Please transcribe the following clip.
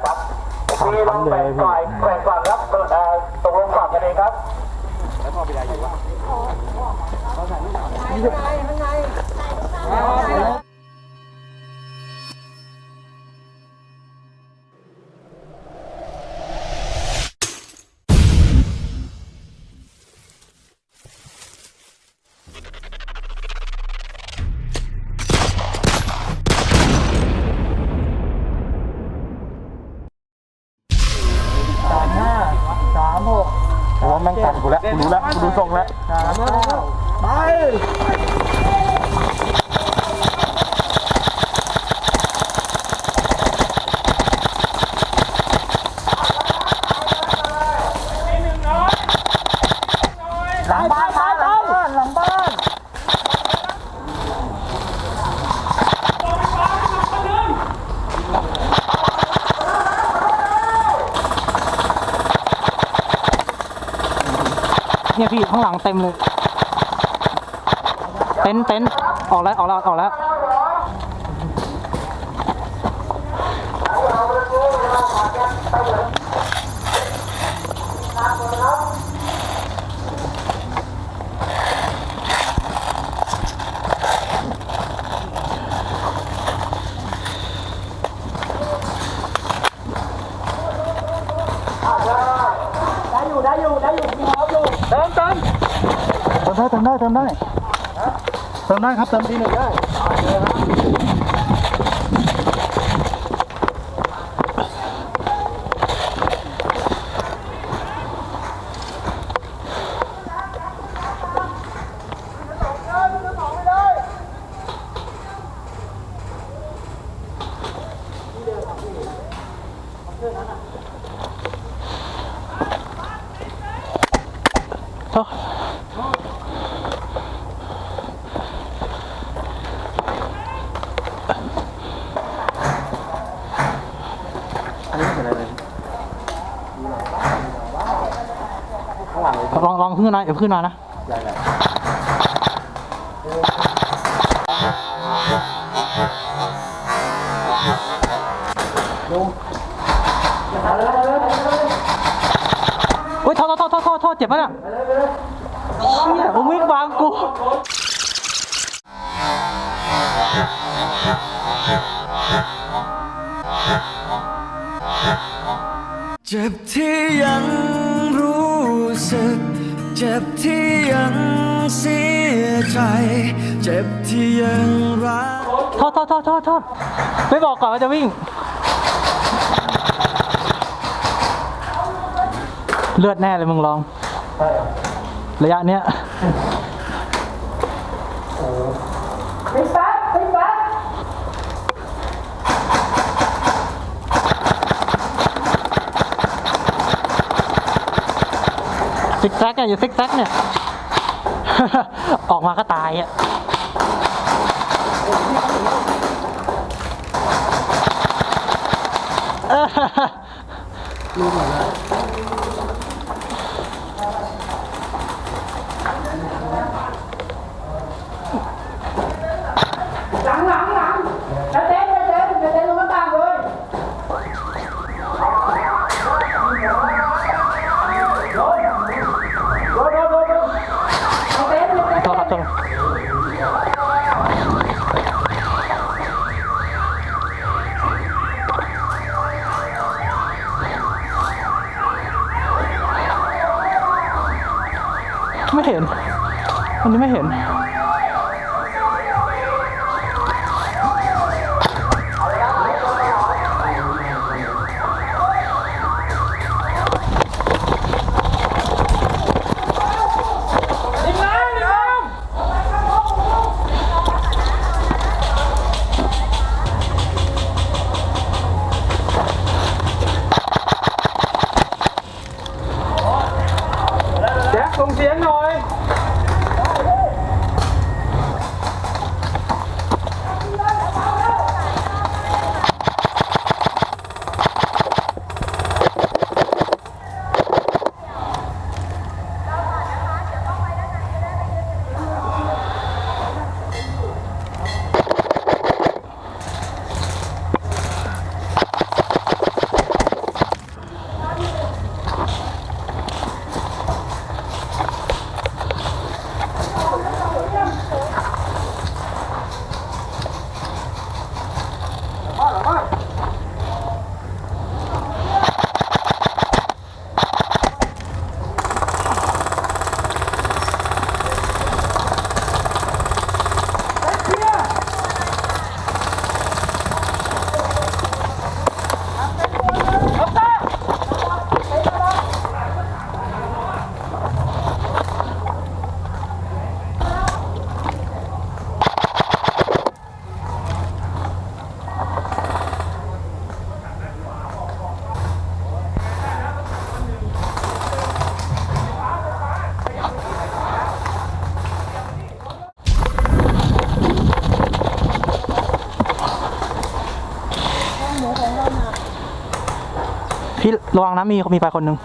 นะครับสามมีลพันงเลยแบ่งพี่ฝ่ายแบ่งฝั่งครับตกลงฝั่งกันเองครับส ดูทรงแล้ว ไป หลังบ้านหลังบ้านหลังบ้าน เนี่ยพี่ข้างหลังเต็มเลย เต็นเต็นออกแล้วออกแล้วออกแล้ว เติมเติมเติม ได้เติมได้เติมได้เติมได้ครับเติมทีหนึ่งได้โทษ ลองลองขึ้นหน่อยเดี๋ยวขึ้นหน่อยนะโอ้ยโทษโทษโทษโทษโทษเจ็บปะเนี่ยเชี่ยมึงวิ่งวางกู เจ็บที่ยังรู้ สึก เจ็บที่ยังเสียใจ เจ็บที่ยังรัก โทษโทษโทษโทษโทษไม่บอกก่อนว่าจะวิ่ง เลือดแน่เลยมึงลอง ระยะเนี้ย ซิกแซกเนี่ยอย่าซิกแซกเนี่ย ออกมาก็ตายอะหลังหลังหลังจะเต้นจะเต้นจะเต้นลงมาต่างเลยจะเต้นจะเต้น โทษครับโทษ ไม่เห็น อันนี้ไม่เห็น แพี่ระวังนะมีมีไปคนหนึ่ง